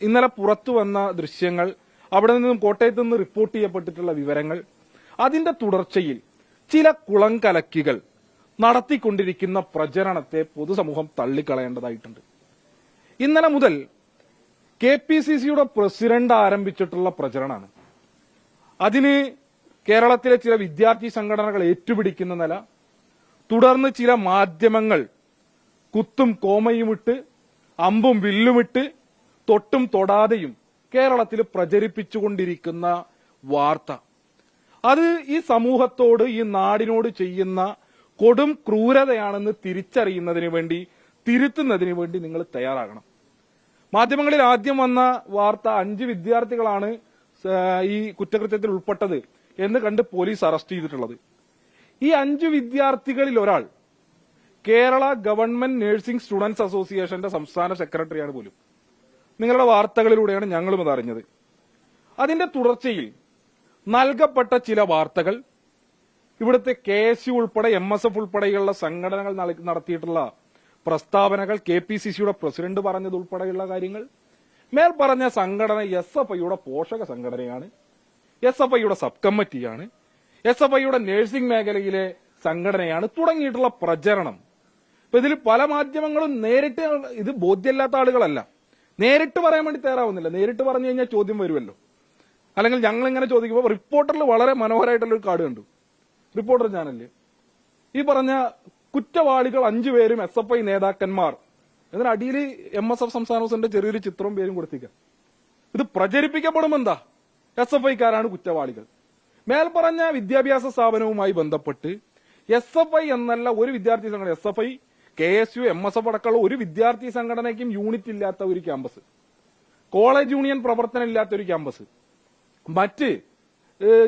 ഇന്നലെ പുറത്തു വന്ന ദൃശ്യങ്ങൾ അവിടെ നിന്നും കോട്ടയത്ത് നിന്ന് റിപ്പോർട്ട് ചെയ്യപ്പെട്ടിട്ടുള്ള വിവരങ്ങൾ അതിന്റെ തുടർച്ചയിൽ ചില കുളം കലക്കികൾ നടത്തിക്കൊണ്ടിരിക്കുന്ന പ്രചരണത്തെ പൊതുസമൂഹം തള്ളിക്കളയേണ്ടതായിട്ടുണ്ട്. ഇന്നലെ മുതൽ കെ പി സി സിയുടെ പ്രസിഡന്റ് ആരംഭിച്ചിട്ടുള്ള പ്രചരണമാണ്. അതിന് കേരളത്തിലെ ചില വിദ്യാർത്ഥി സംഘടനകൾ ഏറ്റുപിടിക്കുന്ന നില തുടർന്ന് ചില മാധ്യമങ്ങൾ കുത്തും കോമയുമിട്ട് അമ്പും വില്ലുമിട്ട് തൊട്ടും തൊടാതെയും കേരളത്തിൽ പ്രചരിപ്പിച്ചുകൊണ്ടിരിക്കുന്ന വാർത്ത. അത് ഈ സമൂഹത്തോട് ഈ നാടിനോട് ചെയ്യുന്ന കൊടും ക്രൂരതയാണെന്ന് തിരിച്ചറിയുന്നതിന് വേണ്ടി തിരുത്തുന്നതിന് വേണ്ടി നിങ്ങൾ തയ്യാറാകണം. മാധ്യമങ്ങളിൽ ആദ്യം വന്ന വാർത്ത അഞ്ച് വിദ്യാർത്ഥികളാണ് ഈ കുറ്റകൃത്യത്തിൽ ഉൾപ്പെട്ടത് എന്ന് കണ്ട് പോലീസ് അറസ്റ്റ് ചെയ്തിട്ടുള്ളത്. ഈ അഞ്ച് വിദ്യാർത്ഥികളിൽ ഒരാൾ കേരള ഗവൺമെന്റ് നഴ്സിംഗ് സ്റ്റുഡൻസ് അസോസിയേഷന്റെ സംസ്ഥാന സെക്രട്ടറിയാണ് പോലും. നിങ്ങളുടെ വാർത്തകളിലൂടെയാണ് ഞങ്ങളും അത് അറിഞ്ഞത്. അതിന്റെ തുടർച്ചയിൽ നൽകപ്പെട്ട ചില വാർത്തകൾ ഇവിടുത്തെ കെ എസ് യു ഉൾപ്പെടെ എം എസ് എഫ് ഉൾപ്പെടെയുള്ള സംഘടനകൾ നടത്തിയിട്ടുള്ള പ്രസ്താവനകൾ കെ പി സി സിയുടെ പ്രസിഡന്റ് പറഞ്ഞത് ഉൾപ്പെടെയുള്ള കാര്യങ്ങൾ. മേൽ പറഞ്ഞ സംഘടന എസ് എഫ് ഐയുടെ പോഷക സംഘടനയാണ്. എസ് എഫ് ഐയുടെ സബ് കമ്മിറ്റിയാണ് എസ് എഫ് ഐയുടെ നഴ്സിംഗ് മേഖലയിലെ സംഘടനയാണ്. തുടങ്ങിയിട്ടുള്ള പ്രചരണം. ഇപ്പൊ ഇതിൽ പല മാധ്യമങ്ങളും നേരിട്ട് ഇത് ബോധ്യമില്ലാത്ത ആളുകളല്ല. നേരിട്ട് പറയാൻ വേണ്ടി തയ്യാറാവുന്നില്ല. നേരിട്ട് പറഞ്ഞു കഴിഞ്ഞാൽ ചോദ്യം വരുമല്ലോ. അല്ലെങ്കിൽ ഞങ്ങൾ ഇങ്ങനെ ചോദിക്കുമ്പോൾ റിപ്പോർട്ടറിൽ വളരെ മനോഹരമായിട്ടുള്ള ഒരു കാർഡ് കണ്ടു. റിപ്പോർട്ടർ ചാനലിൽ ഈ പറഞ്ഞ കുറ്റവാളികൾ അഞ്ചുപേരും എസ് എഫ് ഐ നേതാക്കന്മാർ. അടിയിൽ എം എസ് എഫ് സംസ്ഥാന പ്രസിഡന്റ് ചെറിയൊരു ചിത്രവും പേരും കൊടുത്തിരിക്കുക. ഇത് പ്രചരിപ്പിക്കപ്പെടുമെന്താ എസ് എഫ് ഐക്കാരാണ് കുറ്റവാളികൾ. മേൽപ്പറഞ്ഞ വിദ്യാഭ്യാസ സ്ഥാപനവുമായി ബന്ധപ്പെട്ട് എസ് എഫ് ഐ എന്നല്ല ഒരു വിദ്യാർത്ഥി സംഘടന S F I K S U M S F അടക്കമുള്ള ഒരു വിദ്യാർത്ഥി സംഘടനയ്ക്കും യൂണിറ്റ് ഇല്ലാത്ത ഒരു ക്യാമ്പസ് കോളേജ് യൂണിയൻ പ്രവർത്തനം ഇല്ലാത്ത ഒരു ക്യാമ്പസ് മറ്റ്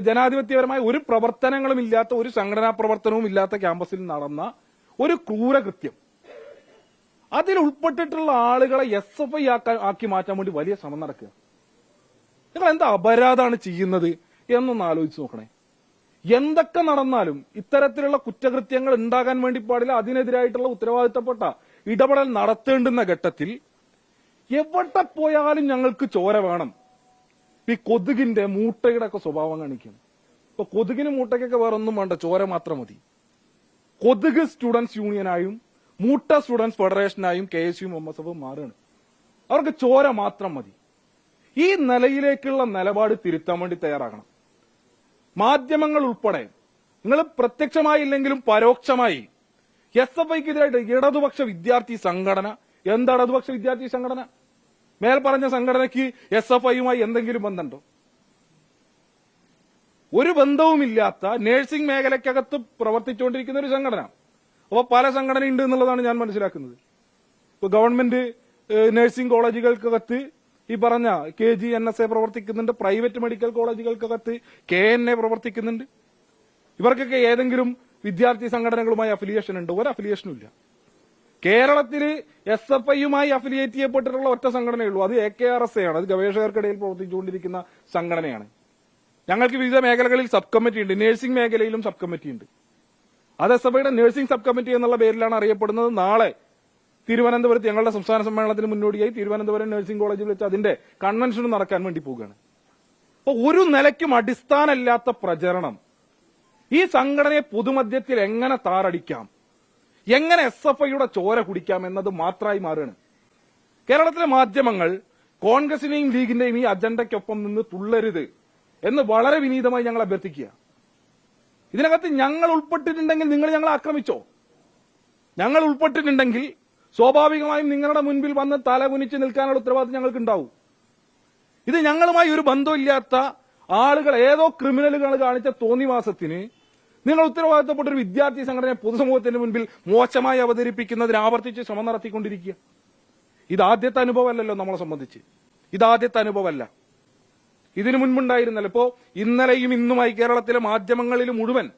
ജനാധിപത്യപരമായ ഒരു പ്രവർത്തനങ്ങളും ഇല്ലാത്ത ഒരു സംഘടനാ പ്രവർത്തനവും ഇല്ലാത്ത ക്യാമ്പസിൽ നടന്ന ഒരു ക്രൂരകൃത്യം. അതിൽ ഉൾപ്പെട്ടിട്ടുള്ള ആളുകളെ എസ് എഫ് ഐ ആക്കി മാറ്റാൻ വേണ്ടി വലിയ ശ്രമം നടക്കുക. നിങ്ങൾ എന്താ അപരാധാണ് ചെയ്യുന്നത് എന്നൊന്ന് ആലോചിച്ച് നോക്കണേ. എന്തൊക്കെ നടന്നാലും ഇത്തരത്തിലുള്ള കുറ്റകൃത്യങ്ങൾ ഉണ്ടാകാൻ വേണ്ടി പാടില്ല. അതിനെതിരായിട്ടുള്ള ഉത്തരവാദിത്തപ്പെട്ട ഇടപെടൽ നടത്തേണ്ടുന്ന ഘട്ടത്തിൽ എവിടെ പോയാലും ഞങ്ങൾക്ക് ചോര വേണം. ഈ കൊതുകിന്റെ മൂട്ടയുടെ ഒക്കെ സ്വഭാവം കാണിക്കും. ഇപ്പൊ കൊതുകിന് മൂട്ടയ്ക്കൊക്കെ വേറെ ഒന്നും വേണ്ട. ചോര മാത്രം മതി. കൊതുക് സ്റ്റുഡൻസ് യൂണിയനായും മൂട്ട സ്റ്റുഡൻസ് ഫെഡറേഷനായും കെ എസ് യുവും എം എസ് എഫും മാറുകയാണ്. അവർക്ക് ചോര മാത്രം മതി. ഈ നിലയിലേക്കുള്ള നിലപാട് തിരുത്താൻ വേണ്ടി തയ്യാറാകണം. മാധ്യമങ്ങൾ ഉൾപ്പെടെ നിങ്ങൾ പ്രത്യക്ഷമായില്ലെങ്കിലും പരോക്ഷമായി എസ് എഫ് ഐക്കെതിരായിട്ട് ഇടതുപക്ഷ വിദ്യാർത്ഥി സംഘടന എന്താ ഇടതുപക്ഷ വിദ്യാർത്ഥി സംഘടന? മേൽ പറഞ്ഞ സംഘടനയ്ക്ക് എസ് എഫ് ഐയുമായി എന്തെങ്കിലും ബന്ധമുണ്ടോ? ഒരു ബന്ധവുമില്ലാത്ത നഴ്സിംഗ് മേഖലയ്ക്കകത്ത് പ്രവർത്തിച്ചുകൊണ്ടിരിക്കുന്ന ഒരു സംഘടന. അപ്പോൾ പല സംഘടന ഉണ്ട് എന്നുള്ളതാണ് ഞാൻ മനസ്സിലാക്കുന്നത്. ഇപ്പൊ ഗവൺമെന്റ് നഴ്സിംഗ് കോളേജുകൾക്കകത്ത് ഈ പറഞ്ഞ K G N S A പ്രവർത്തിക്കുന്നുണ്ട് പ്രൈവറ്റ് മെഡിക്കൽ കോളേജുകൾക്കകത്ത് കെ എൻ എ പ്രവർത്തിക്കുന്നുണ്ട്. ഇവർക്കൊക്കെ ഏതെങ്കിലും വിദ്യാർത്ഥി സംഘടനകളുമായി അഫിലിയേഷൻ ഉണ്ട്. ഒരു അഫിലിയേഷനും ഇല്ല. കേരളത്തിൽ എസ് എഫ് ഐയുമായി അഫിലിയേറ്റ് ചെയ്യപ്പെട്ടിട്ടുള്ള ഒറ്റ സംഘടനയുള്ളൂ. അത് A K R S A ആണ്. അത് ഗവേഷകർക്കിടയിൽ പ്രവർത്തിച്ചുകൊണ്ടിരിക്കുന്ന സംഘടനയാണ്. ഞങ്ങൾക്ക് വിവിധ മേഖലകളിൽ സബ് കമ്മിറ്റി ഉണ്ട്. നഴ്സിംഗ് മേഖലയിലും സബ് കമ്മിറ്റി ഉണ്ട്. അത് എസ് എഫ് ഐയുടെ നഴ്സിംഗ് സബ് കമ്മിറ്റി എന്നുള്ള പേരിലാണ് അറിയപ്പെടുന്നത്. നാളെ തിരുവനന്തപുരത്ത് ഞങ്ങളുടെ സംസ്ഥാന സമ്മേളനത്തിന് മുന്നോടിയായി തിരുവനന്തപുരം നഴ്സിംഗ് കോളേജിൽ വെച്ച് അതിന്റെ കൺവെൻഷൻ നടക്കാൻ വേണ്ടി പോവുകയാണ്. അപ്പൊ ഒരു നിലയ്ക്കും അടിസ്ഥാനമില്ലാത്ത പ്രചരണം. ഈ സംഘടനയെ പൊതുമധ്യത്തിൽ എങ്ങനെ താറടിക്കാം എങ്ങനെ എസ് എഫ് ഐയുടെ ചോര കുടിക്കാം എന്നത് മാത്രമായി മാറുകയാണ്. കേരളത്തിലെ മാധ്യമങ്ങൾ കോൺഗ്രസിന്റെയും ലീഗിന്റെയും ഈ അജണ്ടയ്ക്കൊപ്പം നിന്ന് തുള്ളരുത് എന്ന് വളരെ വിനീതമായി ഞങ്ങൾ അഭ്യർത്ഥിക്കുക. ഇതിനകത്ത് ഞങ്ങൾ ഉൾപ്പെട്ടിട്ടുണ്ടെങ്കിൽ നിങ്ങൾ ഞങ്ങളെ ആക്രമിച്ചോ? ഞങ്ങൾ ഉൾപ്പെട്ടിട്ടുണ്ടെങ്കിൽ സ്വാഭാവികമായും നിങ്ങളുടെ മുൻപിൽ വന്ന് തലകുനിച്ച് നിൽക്കാനുള്ള ഉത്തരവാദിത്വം ഞങ്ങൾക്ക് ഉണ്ടാവും ഇത് ഞങ്ങളുമായി ഒരു ബന്ധമില്ലാത്ത ആളുകൾ ഏതോ ക്രിമിനലുകൾ കാണിച്ച തോന്നിവാസത്തിന് നിങ്ങൾ ഉത്തരവാദിത്തപ്പെട്ട ഒരു വിദ്യാർത്ഥി സംഘടനയെ പൊതുസമൂഹത്തിന് മുൻപിൽ മോശമായി അവതരിപ്പിക്കുന്നതിന് ആവർത്തിച്ച് ശ്രമം നടത്തിക്കൊണ്ടിരിക്കുക. ഇത് ആദ്യത്തെ അനുഭവമല്ലല്ലോ നമ്മളെ സംബന്ധിച്ച്. ഇത് ആദ്യത്തെ അനുഭവമല്ല. ഇതിനു മുൻപുണ്ടായിരുന്നല്ലോ. ഇപ്പോ ഇന്നലെയും ഇന്നുമായി കേരളത്തിലെ മാധ്യമങ്ങളിൽ മുഴുവൻ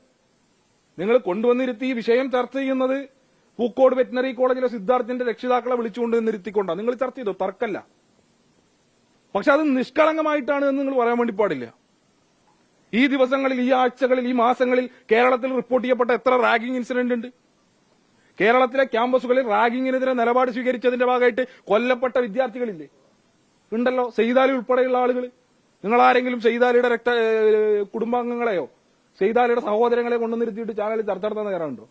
നിങ്ങൾ കൊണ്ടുവന്നിരുത്തി ഈ വിഷയം ചർച്ച ചെയ്യുന്നത് പൂക്കോട് വെറ്റിനറി കോളേജിലെ സിദ്ധാർത്ഥിന്റെ രക്ഷിതാക്കളെ വിളിച്ചുകൊണ്ട് നിർത്തിക്കൊണ്ടാണ്. നിങ്ങൾ ചർച്ച ചെയ്തോ? തർക്കല്ല. പക്ഷെ അത് നിഷ്കളങ്കമായിട്ടാണ് എന്ന് നിങ്ങൾ പറയാൻ വേണ്ടി പാടില്ല. ഈ ദിവസങ്ങളിൽ ഈ ആഴ്ചകളിൽ ഈ മാസങ്ങളിൽ കേരളത്തിൽ റിപ്പോർട്ട് ചെയ്യപ്പെട്ട എത്ര റാഗിംഗ് ഇൻസിഡന്റ് ഉണ്ട്? കേരളത്തിലെ ക്യാമ്പസുകളിൽ റാഗിങ്ങിനെതിരെ നിലപാട് സ്വീകരിച്ചതിന്റെ ഭാഗമായിട്ട് കൊല്ലപ്പെട്ട വിദ്യാർത്ഥികളില്ലേ? ഉണ്ടല്ലോ സെയ്താലി ഉൾപ്പെടെയുള്ള ആളുകൾ നിങ്ങൾ ആരെങ്കിലും സെയ്താലിയുടെ രക്ത കുടുംബാംഗങ്ങളെയോ സെയ്താലിയുടെ സഹോദരങ്ങളെ കൊണ്ടുനിരുത്തിയിട്ട് ചാനലിൽ ചർച്ച നടത്താൻ തയ്യാറുണ്ടോ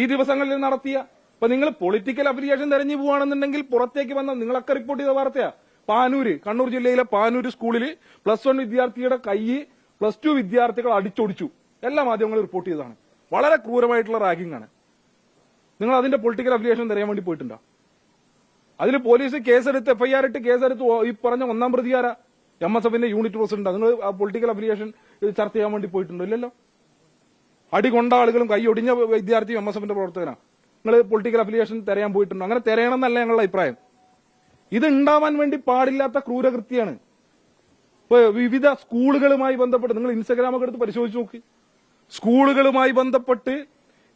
ഈ ദിവസങ്ങളിൽ നടത്തിയ ഇപ്പൊ നിങ്ങൾ പൊളിറ്റിക്കൽ അഫിലിയേഷൻ തെരഞ്ഞു പോവാണെന്നുണ്ടെങ്കിൽ പുറത്തേക്ക് വന്ന നിങ്ങളൊക്കെ റിപ്പോർട്ട് ചെയ്ത വാർത്തയാ. പാനൂര് കണ്ണൂർ ജില്ലയിലെ പാനൂര് സ്കൂളിൽ പ്ലസ് വൺ വിദ്യാർത്ഥിയുടെ കൈ പ്ലസ് ടു വിദ്യാർത്ഥികൾ അടിച്ചൊടിച്ചു. എല്ലാ മാധ്യമങ്ങളും റിപ്പോർട്ട് ചെയ്തതാണ്. വളരെ ക്രൂരമായിട്ടുള്ള റാഗിംഗ് ആണ്. നിങ്ങൾ അതിന്റെ പൊളിറ്റിക്കൽ അഫിലിയേഷൻ തരാൻ വേണ്ടി പോയിട്ടുണ്ടോ? അതിൽ പോലീസ് കേസെടുത്ത് എഫ്ഐആർ ഇട്ട് കേസെടുത്ത് ഈ പറഞ്ഞ ഒന്നാം പ്രതിയാര? എം എസ് എഫിന്റെ യൂണിറ്റ് പ്രസിഡന്റ് നിങ്ങൾ പൊളിറ്റിക്കൽ അഫിലിയേഷൻ ചർച്ച ചെയ്യാൻ വേണ്ടി പോയിട്ടുണ്ടോ? ഇല്ലല്ലോ. അടി കൊണ്ട ആളുകളും കൈ ഒടിഞ്ഞ വിദ്യാർത്ഥി എം എസ് എഫിന്റെ പ്രവർത്തകനാണ് നിങ്ങൾ പൊളിറ്റിക്കൽ അഫിലിയേഷൻ തെരയാൻ പോയിട്ടുണ്ടോ? അങ്ങനെ തെരയണം എന്നല്ല ഞങ്ങളുടെ അഭിപ്രായം. ഇത് ഉണ്ടാവാൻ വേണ്ടി പാടില്ലാത്ത ക്രൂരകൃത്യാണ് ഇപ്പൊ വിവിധ സ്കൂളുകളുമായി ബന്ധപ്പെട്ട് നിങ്ങൾ ഇൻസ്റ്റഗ്രാമൊക്കെ എടുത്ത് പരിശോധിച്ച് നോക്ക്. സ്കൂളുകളുമായി ബന്ധപ്പെട്ട്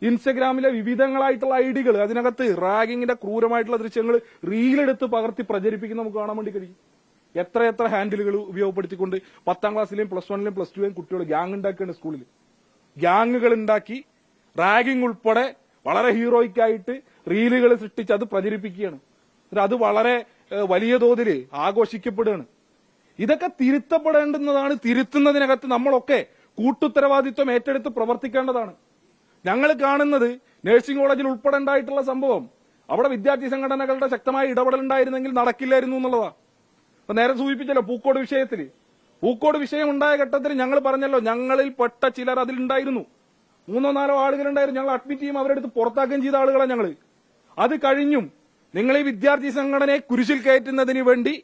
ഇൻസ്റ്റഗ്രാമിലെ വിവിധങ്ങളായിട്ടുള്ള ഐഡികൾ അതിനകത്ത് റാഗിങ്ങിന്റെ ക്രൂരമായിട്ടുള്ള ദൃശ്യങ്ങൾ റീലെടുത്ത് പകർത്തി പ്രചരിപ്പിക്കുന്ന നമുക്ക് കാണാൻ വേണ്ടി കഴിയും. എത്ര എത്ര ഹാൻഡിലുകൾ ഉപയോഗപ്പെടുത്തിക്കൊണ്ട് പത്താം ക്ലാസ്സിലെയും പ്ലസ് വണ്ണിലെയും പ്ലസ് ടുവിലെയും കുട്ടികൾ ഗ്യാങ് ഉണ്ടാക്കുകയാണ് സ്കൂളിൽ ഗ്യാങ്ങുകൾ ഉണ്ടാക്കി റാഗിംഗ് ഉൾപ്പെടെ വളരെ ഹീറോയിക്കായിട്ട് റീലുകൾ സൃഷ്ടിച്ച് അത് പ്രചരിപ്പിക്കുകയാണ്. അത് വളരെ വലിയ തോതിൽ ആഘോഷിക്കപ്പെടുകയാണ്. ഇതൊക്കെ തിരുത്തപ്പെടേണ്ടുന്നതാണ് തിരുത്തുന്നതിനകത്ത് നമ്മളൊക്കെ കൂട്ടുത്തരവാദിത്വം ഏറ്റെടുത്ത് പ്രവർത്തിക്കേണ്ടതാണ്. ഞങ്ങൾ കാണുന്നത് നഴ്സിംഗ് കോളേജിൽ ഉൾപ്പെടെ ഉണ്ടായിട്ടുള്ള സംഭവം. അവിടെ വിദ്യാർത്ഥി സംഘടനകളുടെ ശക്തമായ ഇടപെടൽ ഉണ്ടായിരുന്നെങ്കിൽ നടക്കില്ലായിരുന്നു എന്നുള്ളതാ. അപ്പൊ നേരെ സൂചിപ്പിച്ചല്ലോ പൂക്കോട് വിഷയത്തിൽ പൂക്കോട് വിഷയം ഉണ്ടായ ഘട്ടത്തിൽ ഞങ്ങൾ പറഞ്ഞല്ലോ ഞങ്ങളിൽ പെട്ട ചിലർ അതിലുണ്ടായിരുന്നു. മൂന്നോ നാലോ ആളുകളുണ്ടായിരുന്നു. ഞങ്ങൾ അഡ്മിറ്റ് ചെയ്യും അവരെടുത്ത് പുറത്താക്കുകയും ചെയ്ത ആളുകളാണ് ഞങ്ങൾ. അത് കഴിഞ്ഞും നിങ്ങൾ ഈ വിദ്യാർത്ഥി സംഘടനയെ കുരിശിൽ കയറ്റുന്നതിന് വേണ്ടി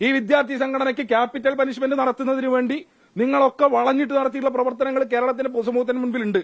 ഈ വിദ്യാർത്ഥി സംഘടനയ്ക്ക് ക്യാപിറ്റൽ പനിഷ്മെന്റ് നടത്തുന്നതിന് വേണ്ടി നിങ്ങളൊക്കെ വളഞ്ഞിട്ട് നടത്തിയിട്ടുള്ള പ്രവർത്തനങ്ങൾ കേരളത്തിന്റെ പൊതുസമൂഹത്തിന് മുൻപിലുണ്ട്.